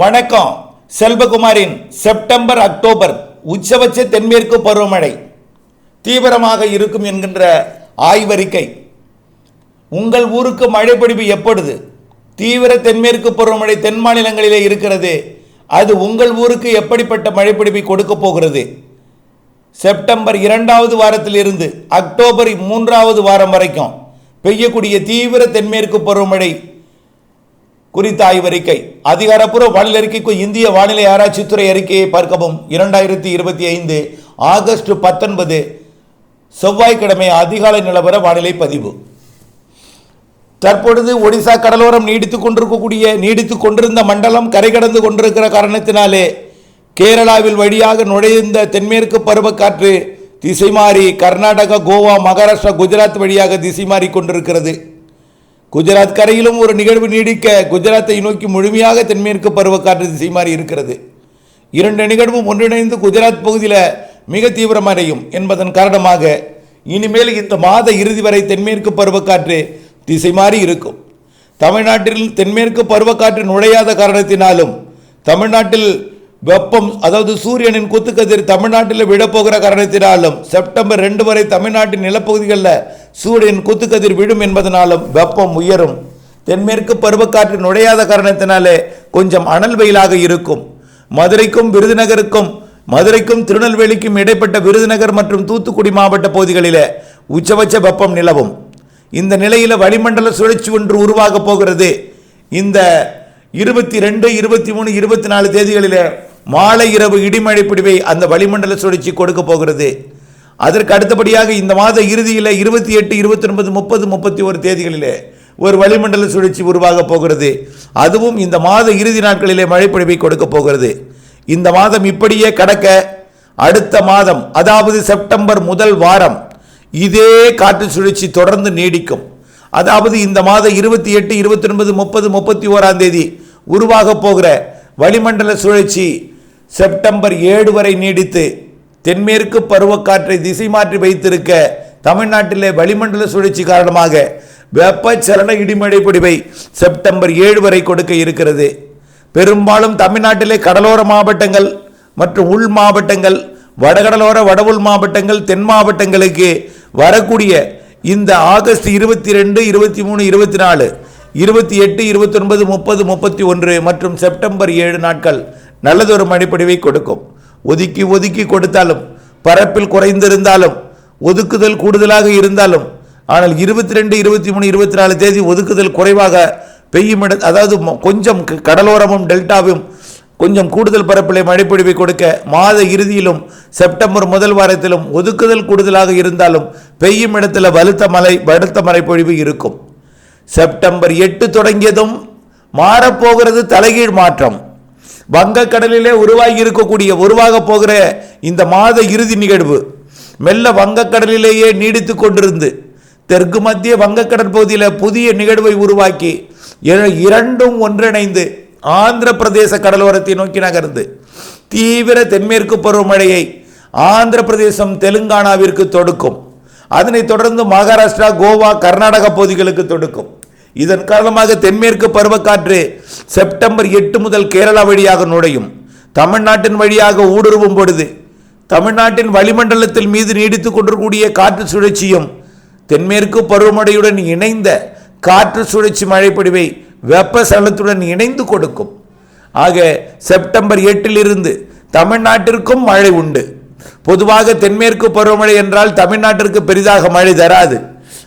வணக்கம். செல்வகுமாரின் September October உச்சபட்ச தென்மேற்கு பருவமழை தீவிரமாக இருக்கும் என்கின்ற ஆய்வறிக்கை. உங்கள் ஊருக்கு மழைப்பிடிப்பு எப்பொழுது? தீவிர தென்மேற்கு பருவமழை தென் மாநிலங்களிலே இருக்கிறது. அது உங்கள் ஊருக்கு எப்படிப்பட்ட மழைப்பிடிப்பை கொடுக்க போகிறது? செப்டம்பர் இரண்டாவது வாரத்திலிருந்து அக்டோபர் மூன்றாவது வாரம் வரைக்கும் பெய்யக்கூடிய தீவிர தென்மேற்கு பருவமழை குறித்த ஆய்வறிக்கை. அதிகாரப்பூர்வ வானிலை அறிக்கைக்கு இந்திய வானிலை ஆராய்ச்சித்துறை அறிக்கையை பார்க்கவும். இரண்டாயிரத்தி இருபத்தி ஐந்து ஆகஸ்ட் பத்தொன்பது செவ்வாய்க்கிழமை அதிகாலை நிலவர வானிலை பதிவு. தற்பொழுது ஒடிசா கடலோரம் நீடித்துக் கொண்டிருக்கக்கூடிய நீடித்துக் கொண்டிருந்த மண்டலம் கரை கடந்து கொண்டிருக்கிற காரணத்தினாலே கேரளாவில் வழியாக நுழைந்த தென்மேற்கு பருவக்காற்று திசை மாறி கர்நாடகா கோவா மகாராஷ்டிரா குஜராத் வழியாக திசை மாறி கொண்டிருக்கிறது. குஜராத் கரையிலும் ஒரு நிகழ்வு நீடிக்க குஜராத்தை நோக்கி முழுமையாக தென்மேற்கு பருவக்காற்று திசை மாறி இருக்கிறது. இரண்டு நிகழ்வும் ஒன்றிணைந்து குஜராத் பகுதியில் மிக தீவிரமடையும் என்பதன் காரணமாக இனிமேல் இந்த மாத இறுதி வரை தென்மேற்கு பருவக்காற்று திசை மாறி இருக்கும். தமிழ்நாட்டில் தென்மேற்கு பருவக்காற்று நுழையாத காரணத்தினாலும் தமிழ்நாட்டில் வெப்பம் அதாவது சூரியனின் குத்துக்கதிர் தமிழ்நாட்டில் விழப்போகிற காரணத்தினாலும் செப்டம்பர் ரெண்டு வரை தமிழ்நாட்டின் நிலப்பகுதிகளில் சூரியன் குத்துக்கதிர் விழும் என்பதனாலும் வெப்பம் உயரும். தென்மேற்கு பருவக்காற்று நுழையாத காரணத்தினாலே கொஞ்சம் அனல் வெயிலாக இருக்கும். மதுரைக்கும் விருதுநகருக்கும் மதுரைக்கும் திருநெல்வேலிக்கும் இடைப்பட்ட விருதுநகர் மற்றும் தூத்துக்குடி மாவட்ட பகுதிகளிலே உச்சபட்ச வெப்பம் நிலவும். இந்த நிலையில் வளிமண்டல சுழற்சி ஒன்று உருவாகப் போகிறது. இந்த இருபத்தி ரெண்டு இருபத்தி மூணு இருபத்தி நாலு தேதிகளில் மாலை இரவு இடிமழை பிடிவை அந்த வளிமண்டல சுழற்சி கொடுக்க போகிறது. அதற்கு அடுத்தபடியாக இந்த மாத இறுதியில் இருபத்தி எட்டு இருபத்தி ஒன்பது முப்பது முப்பத்தி ஒரு தேதிகளிலே ஒரு வளிமண்டல சுழற்சி உருவாக போகிறது. அதுவும் இந்த மாத இறுதி நாட்களிலே மழைப்பொழிவை கொடுக்க போகிறது. இந்த மாதம் இப்படியே கடக்க அடுத்த மாதம் அதாவது செப்டம்பர் முதல் வாரம் இதே காற்று சுழற்சி தொடர்ந்து நீடிக்கும். அதாவது இந்த மாதம் இருபத்தி எட்டு இருபத்தி ஒன்பது முப்பது முப்பத்தி ஓராம் தேதி உருவாக போகிற வளிமண்டல சுழற்சி செப்டம்பர் ஏழு வரை நீடித்து தென்மேற்கு பருவக்காற்றை திசை மாற்றி வைத்திருக்க தமிழ்நாட்டிலே வளிமண்டல சுழற்சி காரணமாக வெப்பச்சலன இடிமழை பொடிவை செப்டம்பர் ஏழு வரை கொடுக்க இருக்கிறது. பெரும்பாலும் தமிழ்நாட்டிலே கடலோர மாவட்டங்கள் மற்றும் உள் மாவட்டங்கள் வடகடலோர வடவுள் மாவட்டங்கள் தென் மாவட்டங்களுக்கு வரக்கூடிய இந்த ஆகஸ்ட் இருபத்தி ரெண்டு இருபத்தி மூணு இருபத்தி நாலு இருபத்தி எட்டு இருபத்தி ஒன்பது முப்பது முப்பத்தி ஒன்று மற்றும் செப்டம்பர் ஏழு நாட்கள் நல்லதொரு மழைப்பொழிவை கொடுக்கும். ஒதுக்கி ஒதுக்கி கொடுத்தாலும் பரப்பில் குறைந்திருந்தாலும் ஒதுக்குதல் கூடுதலாக இருந்தாலும் ஆனால் இருபத்தி ரெண்டு இருபத்தி மூணு இருபத்தி நாலு தேதி ஒதுக்குதல் குறைவாக பெய்யும் இட அதாவது கொஞ்சம் க- கடலோரமும் டெல்டாவும் கொஞ்சம் கூடுதல் பரப்பில் மழைப்பொழிவை கொடுக்க மாத இறுதியிலும் செப்டம்பர் முதல் வாரத்திலும் ஒதுக்குதல் கூடுதலாக இருந்தாலும் பெய்யும் இடத்துல வலுத்த மழை வலுத்த மழைப்பொழிவு இருக்கும். செப்டம்பர் எட்டு தொடங்கியதும் மாறப்போகிறது தலைகீழ் மாற்றம். வங்கக்கடலிலே உருவாகி இருக்கக்கூடிய உருவாக போகிற இந்த மாத இறுதி நிகழ்வு மெல்ல வங்கக்கடலிலேயே நீடித்து கொண்டிருந்து தெற்கு மத்திய வங்கக்கடல் பகுதியில் புதிய நிகழ்வை உருவாக்கி இரண்டும் ஒன்றிணைந்து ஆந்திர பிரதேச கடலோரத்தை நோக்கி நகர்ந்து தீவிர தென்மேற்கு பருவமழையை ஆந்திர பிரதேசம் தெலுங்கானாவிற்கு தொடுக்கும். அதனைத் தொடர்ந்து மகாராஷ்டிரா கோவா கர்நாடகா பகுதிகளுக்கு தொடுக்கும். இதன் காரணமாக தென்மேற்கு பருவக்காற்று செப்டம்பர் எட்டு முதல் கேரளா வழியாக நுழையும். தமிழ்நாட்டின் வழியாக ஊடுருவும் பொழுது தமிழ்நாட்டின் வளிமண்டலத்தில் மீது நீடித்துக் கொண்டிருக்கூடிய காற்று சுழற்சியும் தென்மேற்கு பருவமழையுடன் இணைந்த காற்று சுழற்சி மழைப்பொழிவை வெப்பசலத்துடன் இணைந்து கொடுக்கும். ஆக செப்டம்பர் எட்டிலிருந்து தமிழ்நாட்டிற்கும் மழை உண்டு. பொதுவாக தென்மேற்கு பருவமழை என்றால் தமிழ்நாட்டிற்கு பெரிதாக மழை தராது.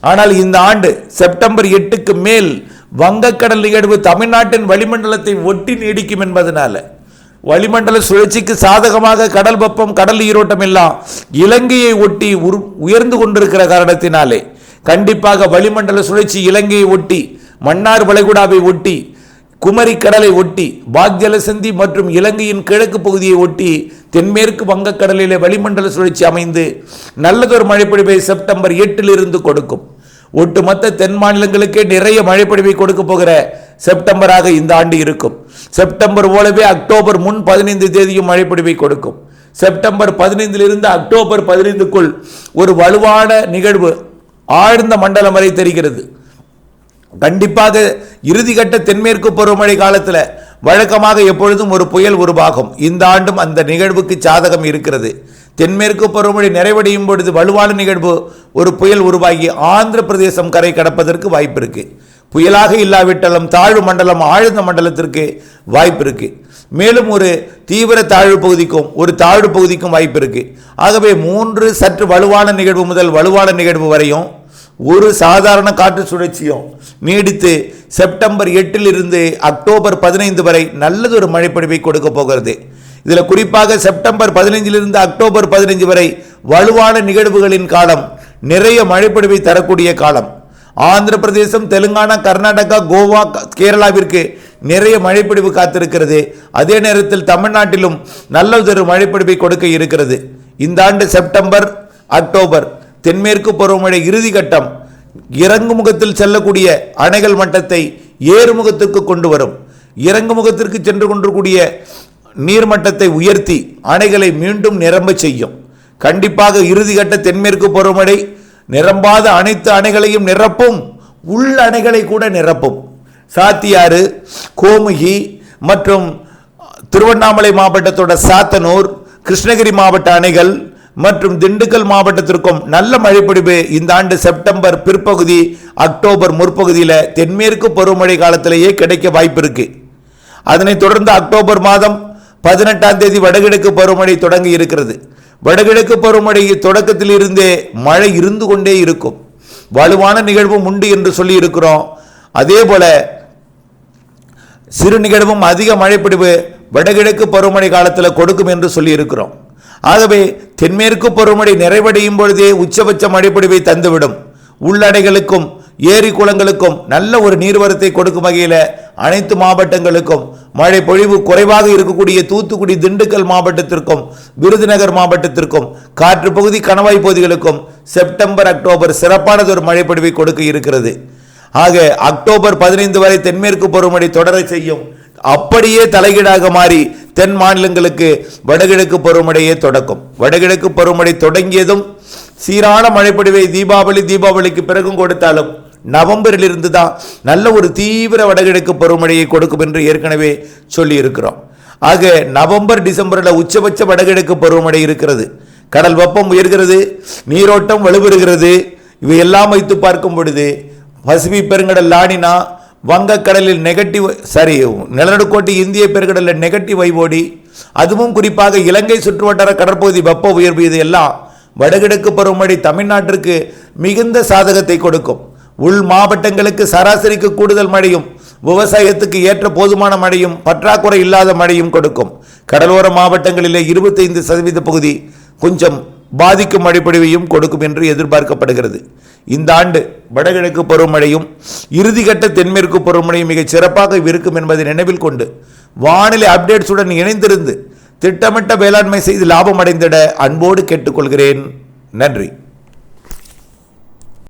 ஆனால் இந்த ஆண்டு செப்டம்பர் எட்டுக்கு மேல் வங்கக்கடல் நிகழ்வு தமிழ்நாட்டின் வளிமண்டலத்தை ஒட்டி நீடிக்கும் என்பதனால வளிமண்டல சுழற்சிக்கு சாதகமாக கடல் வெப்பம் கடல் ஈரோட்டம் எல்லாம் இலங்கையை ஒட்டி உரு- உயர்ந்து கொண்டிருக்கிற காரணத்தினாலே கண்டிப்பாக வளிமண்டல சுழற்சி இலங்கையை ஒட்டி மன்னார் வளைகுடாவை ஒட்டி குமரி கடலை ஒட்டி பாக்ஜலசந்தி மற்றும் இலங்கையின் கிழக்கு பகுதியை ஒட்டி தென்மேற்கு வங்கக்கடலிலே வளிமண்டல சுழற்சி அமைந்து நல்லதொரு மழைப்பொழிவை செப்டம்பர் எட்டிலிருந்து கொடுக்கும். ஒட்டுமொத்த தென் மாநிலங்களுக்கே நிறைய மழைப்பொழிவை கொடுக்க போகிற செப்டம்பராக இந்த ஆண்டு இருக்கும். செப்டம்பர் போலவே அக்டோபர் முன் பதினைந்து தேதியும் மழைப்பொழிவை கொடுக்கும். செப்டம்பர் பதினைந்திலிருந்து அக்டோபர் பதினைந்துக்குள் ஒரு வலுவான நிகழ்வு ஆழ்ந்த மண்டலம் வரை தெரிகிறது. கண்டிப்பாக இறுதிக்கட்ட தென்மேற்கு பருவமழை காலத்தில் வழக்கமாக எப்பொழுதும் ஒரு புயல் உருவாகும். இந்த ஆண்டும் அந்த நிகழ்வுக்கு சாதகம் இருக்கிறது. தென்மேற்கு பருவமழை நிறைவடையும் பொழுது வலுவான நிகழ்வு ஒரு புயல் உருவாகி ஆந்திர பிரதேசம் கரை கடப்பதற்கு வாய்ப்பு இருக்கு. புயலாக இல்லாவிட்டாலும் தாழ்வு மண்டலம் ஆழ்ந்த மண்டலத்திற்கு வாய்ப்பு இருக்கு. மேலும் ஒரு தீவிர தாழ்வு பகுதிக்கும் ஒரு தாழ்வு பகுதிக்கும் வாய்ப்பு இருக்கு. ஆகவே மூன்று சற்று வலுவான நிகழ்வு முதல் வலுவான நிகழ்வு வரையும் ஒரு சாதாரண காற்று சுழற்சியும் நீடித்து செப்டம்பர் எட்டிலிருந்து அக்டோபர் பதினைந்து வரை நல்லதொரு மழைப்பொழிவை கொடுக்க போகிறது. இதில் குறிப்பாக செப்டம்பர் பதினைஞ்சிலிருந்து அக்டோபர் பதினைஞ்சு வரை வலுவான நிகழ்வுகளின் காலம் நிறைய மழைப்பொழிவை தரக்கூடிய காலம். ஆந்திர பிரதேசம் தெலுங்கானா கர்நாடகா கோவா க- கேரளாவிற்கு நிறைய மழைப்பொழிவு காத்திருக்கிறது. அதே நேரத்தில் தமிழ்நாட்டிலும் நல்லதொரு மழைப்பொழிவை கொடுக்க இருக்கிறது. இந்த ஆண்டு செப்டம்பர் அக்டோபர் தென்மேற்கு பருவமழை இறுதி கட்டம். இறங்கு முகத்தில் செல்லக்கூடிய அணைகள் மட்டத்தை ஏறுமுகத்திற்கு கொண்டு வரும் இறங்கு முகத்திற்கு சென்று கொண்டிருக்கூடிய நீர்மட்டத்தை உயர்த்தி அணைகளை மீண்டும் நிரம்ப செய்யும். கண்டிப்பாக இறுதிக்கட்ட தென்மேற்கு பருவமழை நிரம்பாத அனைத்து அணைகளையும் நிரப்பும். உள் அணைகளை கூட நிரப்பும். சாத்தியாறு கோமுகி மற்றும் திருவண்ணாமலை மாவட்டத்தோட சாத்தனூர் கிருஷ்ணகிரி மாவட்ட அணைகள் மற்றும் திண்டுக்கல் மாவட்டத்திற்கும் நல்ல மழைப்பொழிவு இந்த ஆண்டு செப்டம்பர் பிற்பகுதி அக்டோபர் முற்பகுதியில் தென்மேற்கு பருவமழை காலத்திலேயே கிடைக்க வாய்ப்பு இருக்கு. அதனைத் தொடர்ந்து அக்டோபர் மாதம் பதினெட்டாம் தேதி வடகிழக்கு பருவமழை தொடங்கி இருக்கிறது. வடகிழக்கு பருவமழை தொடக்கத்திலிருந்தே மழை இருந்து கொண்டே இருக்கும். வலுவான நிகழ்வும் உண்டு என்று சொல்லி இருக்கிறோம். அதே போல சிறு நிகழ்வும் அதிக மழைப்பிடிவு வடகிழக்கு பருவமழை காலத்தில் கொடுக்கும் என்று சொல்லி இருக்கிறோம். ஆகவே தென்மேற்கு பருவமழை நிறைவடையும் பொழுதே உச்சபட்ச மழைப்பொழிவை தந்துவிடும். உள்ளடைகளுக்கும் ஏரி குளங்களுக்கும் நல்ல ஒரு நீர்வரத்தை கொடுக்கும் வகையில் அனைத்து மாவட்டங்களுக்கும் மழை பொழிவு குறைவாக இருக்கக்கூடிய தூத்துக்குடி திண்டுக்கல் மாவட்டத்திற்கும் விருதுநகர் மாவட்டத்திற்கும் காற்று பகுதி கணவாய் பகுதிகளுக்கும் செப்டம்பர் அக்டோபர் சிறப்பானதொரு மழை பொழிவை கொடுக்க இருக்கிறது. ஆக அக்டோபர் பதினைந்து வரை தென்மேற்கு பருவமழை தொடர செய்யும். அப்படியே தலைகீழாக மாறி தென் மாநிலங்களுக்கு வடகிழக்கு பருவமழையே தொடக்கும். வடகிழக்கு பருவமழை தொடங்கியதும் சீரான மழைப்பொழிவை தீபாவளி தீபாவளிக்கு பிறகும் கொடுத்தாலும் நவம்பரிலிருந்து தான் நல்ல ஒரு தீவிர வடகிழக்கு பருவமழையை கொடுக்கும் என்று ஏற்கனவே சொல்லியிருக்கிறோம். ஆக நவம்பர் டிசம்பரில் உச்சபட்ச வடகிழக்கு பருவமழை இருக்கிறது. கடல் வெப்பம் உயர்கிறது நீரோட்டம் வலுப்பெறுகிறது இவையெல்லாம் வைத்து பார்க்கும் பொழுது பசிபிக் பெருங்கடல் லானினா வங்கக்கடலில் நெகட்டிவ் சரி நிலநடுக்கோட்டு இந்திய பெருங்கடலில் நெகட்டிவ் வைவோடி அதுவும் குறிப்பாக இலங்கை சுற்றுவட்டார கடற்பகுதி வெப்ப உயர்வு இது எல்லாம் வடகிழக்கு பருவமழை தமிழ்நாட்டிற்கு மிகுந்த சாதகத்தை கொடுக்கும். உள் மாவட்டங்களுக்கு சராசரிக்கு கூடுதல் மழையும் விவசாயத்துக்கு ஏற்ற போதுமான மழையும் பற்றாக்குறை இல்லாத மழையும் கொடுக்கும். கடலோர மாவட்டங்களிலே இருபத்தைந்து சதவீத பகுதி கொஞ்சம் பாதிக்கும் மழைப்பொழிவையும் கொடுக்கும் என்று எதிர்பார்க்கப்படுகிறது. இந்த ஆண்டு வடகிழக்கு பருவமழையும் இறுதிக்கட்ட தென்மேற்கு பருவமழையும் மிகச் சிறப்பாக இருக்கும் என்பதை நினைவில் கொண்டு வானிலை அப்டேட்ஸுடன் இணைந்திருந்து திட்டமிட்ட வேளாண்மை செய்து லாபம் அடைந்திட அன்போடு கேட்டுக்கொள்கிறேன். நன்றி.